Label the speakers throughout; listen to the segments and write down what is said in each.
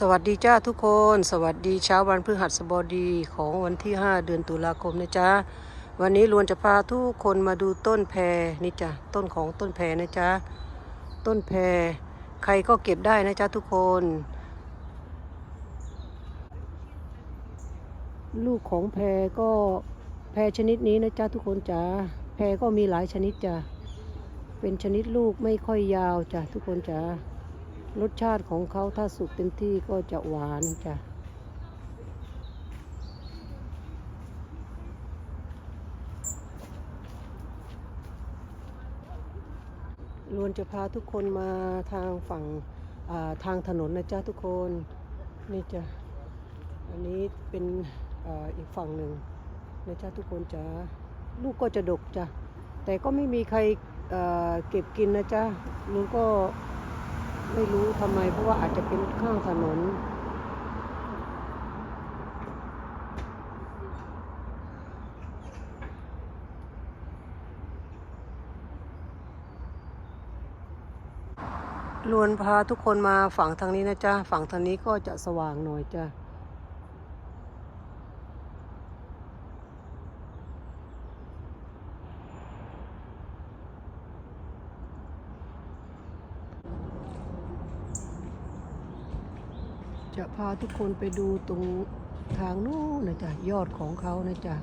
Speaker 1: สวัสดีจ้าทุกคน สวัสดีเช้าวันพฤหัสบดีของวันที่ 5 เดือนตุลาคมนะจ๊ะวันนี้ลวนจะพาทุกคนมาดูต้นแพรนี่จ้ะต้นของต้นแพรนะจ๊ะต้นแพรใครก็เก็บได้นะจ๊ะทุกคน ลูกของแพรก็แพรชนิดนี้นะจ๊ะทุกคนจ้าแพรก็มีหลายชนิดจ้ะเป็นชนิดลูกไม่ค่อยยาวจ้ะทุกคนจ้า รสชาติของเขาถ้าสุกเต็มที่ก็จะหวานจ้ะลวนจะพาทุกคนมาทางฝั่งาทางถนนนะจ๊ะทุกคนนี่จ้ะอันนี้เป็นออีกฝั่งหนึ่งนะจ๊ะทุกคนจ้ะลูกก็จะดกจ้ะแต่ก็ไม่มีใครเอ่อเก็บกินนะจ๊ะลุงก็ ไม่รู้ทำไมเพราะว่าอาจจะเป็นข้างถนนลวนพาทุกคนมาฝั่งทางนี้นะจ๊ะ ฝั่งทางนี้ก็จะสว่างหน่อยจ้ะ จะพาทุกคนไปดูตรงทางนู้นนะจ๊ะยอดของเขานะจ๊ะ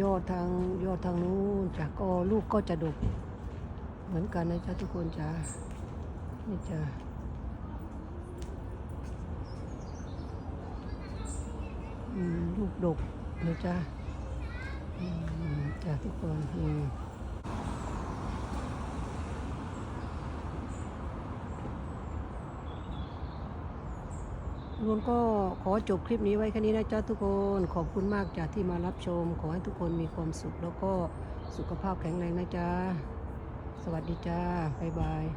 Speaker 1: ยอดทางยอดทางนู้นจ้ะก็ลูกก็จะดก เหมือนกันนะจ๊ะทุกคนจ้ะนี่จ้ะลูกดกนะจ๊ะจ้ะทุกคนอืม ลุงก็ขอจบคลิปนี้ไว้แค่นี้นะจ๊ะทุกคนขอบคุณมากจ้ะที่มารับชม ขอให้ทุกคนมีความสุขแล้วก็สุขภาพแข็งแรงนะจ๊ะ สวัสดีจ้า บ๊ายบาย